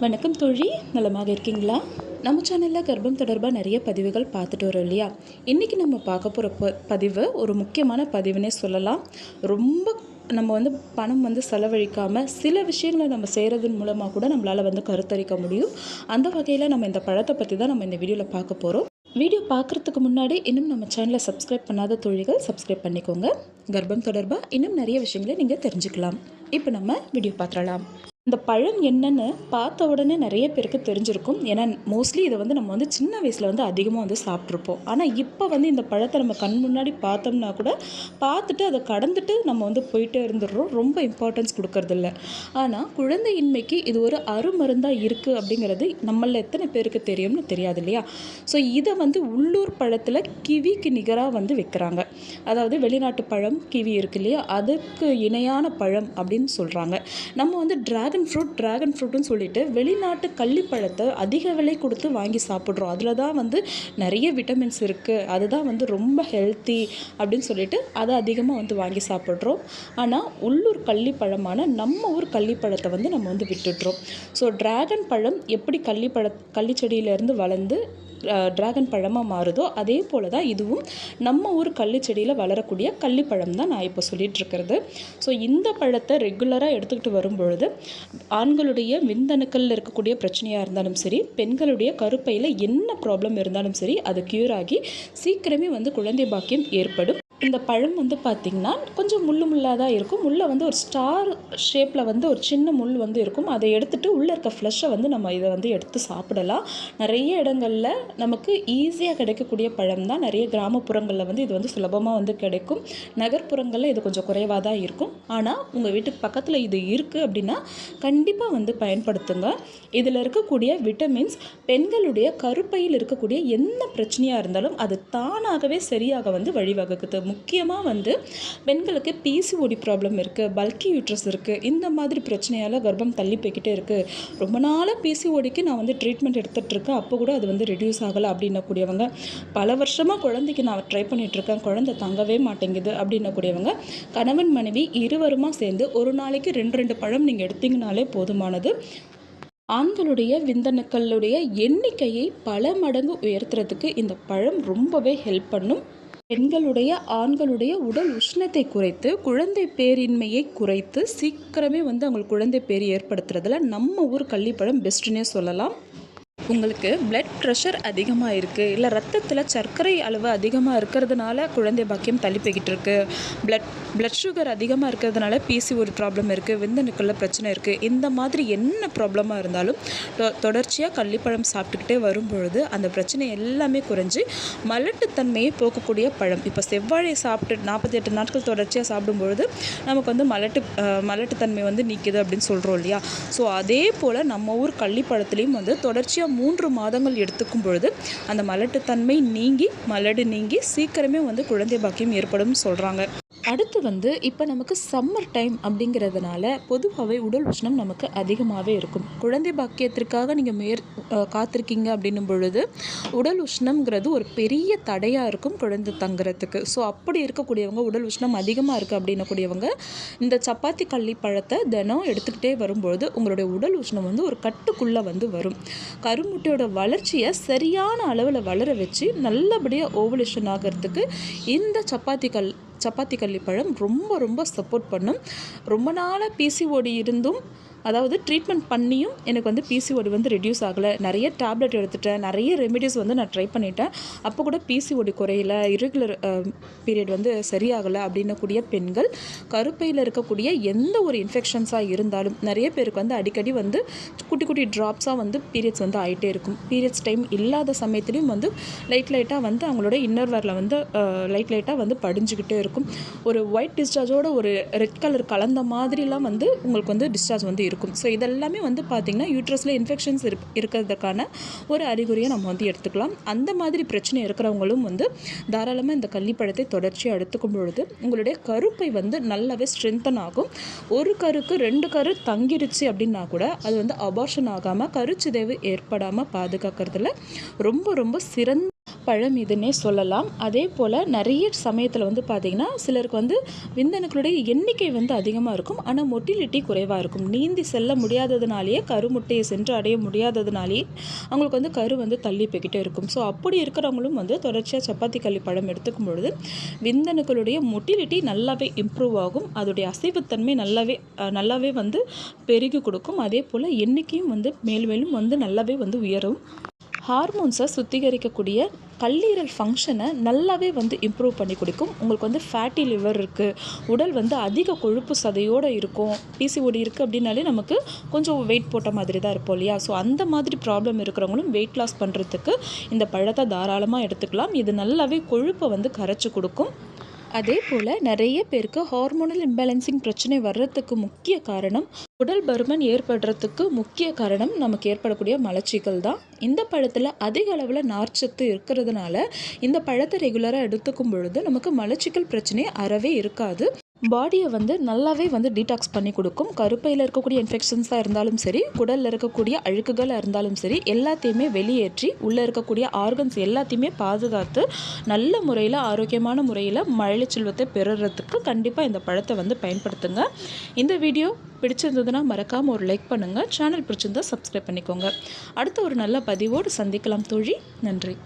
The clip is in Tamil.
வணக்கம் தோழி நலமாக இருக்கீங்களா? நம்ம சேனலில் கர்ப்பம் தொடர்பாக நிறைய பதிவுகள் பார்த்துட்டு வரோம் இல்லையா? இன்றைக்கி நம்ம பார்க்க போகிற ப பதிவு ஒரு முக்கியமான பதிவுனே சொல்லலாம். ரொம்ப நம்ம வந்து பணம் வந்து செலவழிக்காமல் சில விஷயங்களை நம்ம செய்கிறதன் மூலமாக கூட நம்மளால் வந்து கருத்தரிக்க முடியும். அந்த வகையில் நம்ம இந்த பழத்தை பற்றி தான் நம்ம இந்த வீடியோவில் பார்க்க போகிறோம் வீடியோ பார்க்குறதுக்கு முன்னாடி இன்னும் நம்ம சேனலை சப்ஸ்கிரைப் பண்ணாத தொழில்கள் சப்ஸ்கிரைப் பண்ணிக்கோங்க. கர்ப்பம் தொடர்பாக இன்னும் நிறைய விஷயங்களை நீங்கள் தெரிஞ்சுக்கலாம். இப்போ நம்ம வீடியோ பார்த்துடலாம். இந்த பழம் என்னன்னு பார்த்த உடனே நிறைய பேருக்கு தெரிஞ்சிருக்கும். ஏன்னா மோஸ்ட்லி இதை வந்து நம்ம வந்து சின்ன வயசில் வந்து அதிகமாக வந்து சாப்பிட்ருப்போம் ஆனால் இப்போ வந்து இந்த பழத்தை நம்ம கண் முன்னாடி பார்த்தோம்னா கூட பார்த்துட்டு அதை கடந்துட்டு நம்ம வந்து போயிட்டே இருந்துடுறோம். ரொம்ப இம்பார்ட்டன்ஸ் கொடுக்கறதில்ல. ஆனால் குழந்தையின்மைக்கு இது ஒரு அருமருந்தாக இருக்குது அப்படிங்கிறது நம்மள எத்தனை பேருக்கு தெரியும்னு தெரியாது இல்லையா? ஸோ இதை வந்து உள்ளூர் பழத்தில் கிவிக்கு நிகராக வந்து விற்கிறாங்க அதாவது வெளிநாட்டு பழம் கிவி இருக்கு இல்லையா? அதுக்கு இணையான பழம் அப்படின்னு சொல்கிறாங்க நம்ம வந்து ட்ராகன் ஃப்ரூட் ட்ராகன் ஃப்ரூட்டுன்னு சொல்லிட்டு வெளிநாட்டு கள்ளிப்பழத்தை அதிக விலை கொடுத்து வாங்கி சாப்பிட்றோம். அதில் தான் வந்து நிறைய விட்டமின்ஸ் இருக்குது அதுதான் வந்து ரொம்ப ஹெல்த்தி அப்படின்னு சொல்லிட்டு அதை அதிகமாக வந்து வாங்கி சாப்பிட்றோம். ஆனால் உள்ளூர் கள்ளிப்பழமான நம்ம ஊர் கள்ளிப்பழத்தை வந்து நம்ம வந்து விட்டுடுறோம். ஸோ டிராகன் பழம் எப்படி கள்ளிப்பழ கள்ளிச்செடியிலேருந்து வளர்ந்து டிராகன் பழமாக மாறுதோ அதே போல் தான் இதுவும் நம்ம ஊர் கள்ளிச்செடியில் வளரக்கூடிய கள்ளிப்பழம் தான் நான் இப்போ சொல்லிட்டு இருக்கிறது. ஸோ இந்த பழத்தை ரெகுலராக எடுத்துக்கிட்டு வரும்பொழுது ஆண்களுடைய விந்தணுக்களில் இருக்கக்கூடிய பிரச்சனையாக இருந்தாலும் சரி பெண்களுடைய கருப்பையில் என்ன ப்ராப்ளம் இருந்தாலும் சரி அது க்யூர் ஆகி சீக்கிரமே வந்து குழந்தை பாக்கியம் ஏற்படும். இந்த பழம் வந்து பார்த்திங்கன்னா கொஞ்சம் முள் முள்ளாக தான் இருக்கும். முள்ளை வந்து ஒரு ஸ்டார் ஷேப்பில் வந்து ஒரு சின்ன முள் வந்து இருக்கும். அதை எடுத்துகிட்டு உள்ளே இருக்க ஃப்ளஷை வந்து நம்ம இதை வந்து எடுத்து சாப்பிடலாம். நிறைய இடங்களில் நமக்கு ஈஸியாக கிடைக்கக்கூடிய பழம் தான். நிறைய கிராமப்புறங்களில் வந்து இது வந்து சுலபமாக வந்து கிடைக்கும். நகர்ப்புறங்களில் இது கொஞ்சம் குறைவாக தான் இருக்கும். ஆனால் உங்கள் வீட்டுக்கு பக்கத்தில் இது இருக்குது அப்படின்னா கண்டிப்பாக வந்து பயன்படுத்துங்க. இதில் இருக்கக்கூடிய விட்டமின்ஸ் பெண்களுடைய கருப்பையில் இருக்கக்கூடிய என்ன பிரச்சனையாக இருந்தாலும் அது தானாகவே சரியாக வந்து வழிவகுக்குது. முக்கியமாக வந்து பெண்களுக்கு பிசிஓடி ப்ராப்ளம் இருக்குது பல்கி யூட்ரஸ் இருக்குது இந்த மாதிரி பிரச்சனையால் கர்ப்பம் தள்ளி போய்கிட்டே இருக்குது ரொம்ப நாளாக பிசிஓடிக்கு நான் வந்து ட்ரீட்மெண்ட் எடுத்துகிட்ருக்கேன் அப்போ கூட அது வந்து ரெடியூஸ் ஆகலை அப்படின்னக்கூடியவங்க. பல வருஷமாக குழந்தைக்கு நான் ட்ரை பண்ணிகிட்ருக்கேன் குழந்தை தங்கவே மாட்டேங்குது அப்படின்னக்கூடியவங்க. கணவன் மனைவி இருவருமா சேர்ந்து ஒரு நாளைக்கு ரெண்டு ரெண்டு பழம் நீங்கள் எடுத்தீங்கனாலே போதுமானது. ஆண்களுடைய விந்தணுக்களுடைய எண்ணிக்கையை பல மடங்கு உயர்த்துறதுக்கு இந்த பழம் ரொம்பவே ஹெல்ப் பண்ணும். பெண்களுடைய ஆண்களுடைய உடல் உஷ்ணத்தை குறைத்து குழந்தை பேரின்மையை குறைத்து சீக்கிரமே வந்து அவங்களுக்கு குழந்தை பேர் ஏற்படுத்துறதுல நம்ம ஊர் கள்ளிப்பழம் பெஸ்ட்டுன்னே சொல்லலாம். உங்களுக்கு பிளட் ப்ரெஷர் அதிகமாக இருக்குது இல்லை ரத்தத்தில் சர்க்கரை அளவு அதிகமாக இருக்கிறதுனால குழந்தை பாக்கியம் தள்ளி இருக்குது பிளட் பிளட் சுகர் அதிகமாக இருக்கிறதுனால பிசி ஒரு ப்ராப்ளம் இருக்குது விந்தணுக்களில் பிரச்சனை இருக்குது இந்த மாதிரி என்ன ப்ராப்ளமாக இருந்தாலும் தொ தொடர்ச்சியாக கள்ளிப்பழம் சாப்பிட்டுக்கிட்டே வரும்பொழுது அந்த பிரச்சனை எல்லாமே குறைஞ்சி மலட்டுத்தன்மையை போக்கக்கூடிய பழம். இப்போ செவ்வாழை சாப்பிட்டு நாற்பத்தி எட்டு நாட்கள் தொடர்ச்சியாக சாப்பிடும்பொழுது நமக்கு வந்து மலட்டு மலட்டுத்தன்மை வந்து நீக்குது அப்படின்னு சொல்கிறோம் இல்லையா? ஸோ அதே போல் நம்ம ஊர் கள்ளிப்பழத்துலேயும் வந்து தொடர்ச்சியாக மூன்று மாதங்கள் எடுத்துக்கும் பொழுது அந்த மலட்டுத்தன்மை நீங்கி மலடு நீங்கி சீக்கிரமே வந்து குழந்தை பாக்கியம் ஏற்படும் சொல்கிறாங்க அடுத்து வந்து இப்போ நமக்கு சம்மர் டைம் அப்படிங்கிறதுனால பொதுவாகவே உடல் உஷ்ணம் நமக்கு அதிகமாகவே இருக்கும். குழந்தை பாக்கியத்திற்காக நீங்கள் மேற் காத்திருக்கீங்க அப்படின்னும் பொழுது உடல் உஷ்ணம்ங்கிறது ஒரு பெரிய தடையாக இருக்கும் குழந்தை தங்குறதுக்கு. ஸோ அப்படி இருக்கக்கூடியவங்க உடல் உஷ்ணம் அதிகமாக இருக்குது அப்படின்னக்கூடியவங்க இந்த சப்பாத்தி கள்ளி பழத்தை தினம் எடுத்துக்கிட்டே வரும்பொழுது உங்களுடைய உடல் உஷ்ணம் வந்து ஒரு கட்டுக்குள்ளே வந்து வரும். கருமுட்டையோட வளர்ச்சியை சரியான அளவில் வளர வச்சு நல்லபடியாக ஓவலேஷன் ஆகிறதுக்கு இந்த சப்பாத்தி கல் சப்பாத்தி கள்ளிப்பழம் ரொம்ப ரொம்ப சப்போர்ட் பண்ணும். ரொம்ப நாளாக பிசிஓடி இருந்தும் அதாவது ட்ரீட்மெண்ட் பண்ணியும் எனக்கு வந்து பிசிஓடி வந்து ரெடியூஸ் ஆகலை. நிறைய டேப்லெட் எடுத்துட்டேன். நிறைய ரெமிடிஸ் வந்து நான் ட்ரை பண்ணிட்டேன். அப்போ கூட பிசிஓடி குறையில. இரெகுலர் பீரியட் வந்து சரியாகலை அப்படின்னக்கூடிய பெண்கள் கருப்பையில் இருக்கக்கூடிய எந்த ஒரு இன்ஃபெக்ஷன்ஸாக இருந்தாலும் நிறைய பேருக்கு வந்து அடிக்கடி வந்து குட்டி குட்டி ட்ராப்ஸாக வந்து பீரியட்ஸ் வந்து ஆகிட்டே இருக்கும். பீரியட்ஸ் டைம் இல்லாத சமயத்துலையும் வந்து லைட் லைட்டாக வந்து அவங்களோட இன்னர்வேரில் வந்து லைட் லைட்டாக வந்து படிஞ்சுக்கிட்டே இருக்கும். ஒரு ஒயிட் டிஸ்சார்ஜோட ஒரு ரெட் கலர் கலந்த மாதிரிலாம் வந்து உங்களுக்கு வந்து டிஸ்சார்ஜ் வந்து இருக்கும். இருக்கும். ஸோ இதெல்லாமே வந்து பார்த்திங்கன்னா யூட்ரஸில் இன்ஃபெக்ஷன்ஸ் இருப் இருக்கிறதுக்கான ஒரு அறிகுறியை நம்ம வந்து எடுத்துக்கலாம். அந்த மாதிரி பிரச்சனை இருக்கிறவங்களும் வந்து தாராளமாக இந்த கள்ளிப்பழத்தை தொடர்ச்சியாக எடுத்துக்கும் பொழுது உங்களுடைய கருப்பை வந்து நல்லாவே ஸ்ட்ரென்தன் ஆகும். ஒரு கருக்கு ரெண்டு கரு தங்கிருச்சு அப்படின்னா கூட அது வந்து அபார்ஷன் ஆகாமல் கருச்சிதைவு ஏற்படாமல் பாதுகாக்கிறதுல ரொம்ப ரொம்ப சிறந்த பழம் இதுன்னே சொல்லலாம். அதே போல் நிறைய சமயத்தில் வந்து பார்த்திங்கன்னா சிலருக்கு வந்து விந்தணுக்களுடைய எண்ணிக்கை வந்து அதிகமாக இருக்கும். ஆனால் மொட்டிலிட்டி குறைவாக இருக்கும். நீந்தி செல்ல முடியாததுனாலேயே கருமுட்டையை சென்று அடைய முடியாததுனாலேயே அவங்களுக்கு வந்து கரு வந்து தள்ளி போய்கிட்டே இருக்கும். ஸோ அப்படி இருக்கிறவங்களும் வந்து தொடர்ச்சியாக சப்பாத்தி கள்ளி பழம் எடுத்துக்கும் பொழுது விந்தணுக்களுடைய மொட்டிலிட்டி நல்லாவே இம்ப்ரூவ் ஆகும். அதோடைய அசைவுத்தன்மை நல்லாவே நல்லாவே வந்து பெருகி கொடுக்கும். அதே போல் எண்ணிக்கையும் வந்து மேலும் மேலும் வந்து நல்லாவே வந்து உயரும். ஹார்மோன்ஸை சுத்திகரிக்கக்கூடிய கல்லீரல் ஃபங்க்ஷனை நல்லாவே வந்து இம்ப்ரூவ் பண்ணி கொடுக்கும். உங்களுக்கு வந்து ஃபேட்டி லிவர் இருக்குது உடல் வந்து அதிக கொழுப்பு சதையோடு இருக்கும். பிசிஓடி இருக்குது அப்படின்னாலே நமக்கு கொஞ்சம் வெயிட் போட்ட மாதிரி தான் இருப்போம் இல்லையா? ஸோ அந்த மாதிரி ப்ராப்ளம் இருக்கிறவங்களும் வெயிட் லாஸ் பண்ணுறதுக்கு இந்த பழத்தை தாராளமாக எடுத்துக்கலாம். இது நல்லாவே கொழுப்பை வந்து கரைச்சி கொடுக்கும். அதே போல் நிறைய பேருக்கு ஹார்மோனல் இம்பேலன்சிங் பிரச்சனை வர்றதுக்கு முக்கிய காரணம் உடல் பருமன் ஏற்படுறதுக்கு முக்கிய காரணம் நமக்கு ஏற்படக்கூடிய மலச்சிக்கல் தான். இந்த பழத்தில் அதிக அளவில் நார்ச்சத்து இருக்கிறதுனால இந்த பழத்தை ரெகுலராக எடுத்துக்கும் பொழுது நமக்கு மலச்சிக்கல் பிரச்சனை அறவே இருக்காது. பாடியை வந்து நல்லாவே வந்து டீடாக்ஸ் பண்ணி கொடுக்கும். கருப்பையில் இருக்கக்கூடிய இன்ஃபெக்ஷன்ஸாக இருந்தாலும் சரி குடலில் இருக்கக்கூடிய அழுக்குகளாக இருந்தாலும் சரி எல்லாத்தையுமே வெளியேற்றி உள்ளே இருக்கக்கூடிய ஆர்கன்ஸ் எல்லாத்தையுமே பாதுகாத்து நல்ல முறையில் ஆரோக்கியமான முறையில் மழலை செல்வத்தை பெறுறதுக்கு கண்டிப்பாக இந்த பழத்தை வந்து பயன்படுத்துங்க. இந்த வீடியோ பிடிச்சிருந்ததுன்னா மறக்காமல் ஒரு லைக் பண்ணுங்கள் சேனல் பிடிச்சிருந்தா சப்ஸ்கிரைப் பண்ணிக்கோங்க. அடுத்த ஒரு நல்ல பதிவோடு சந்திக்கலாம் தோழி. நன்றி.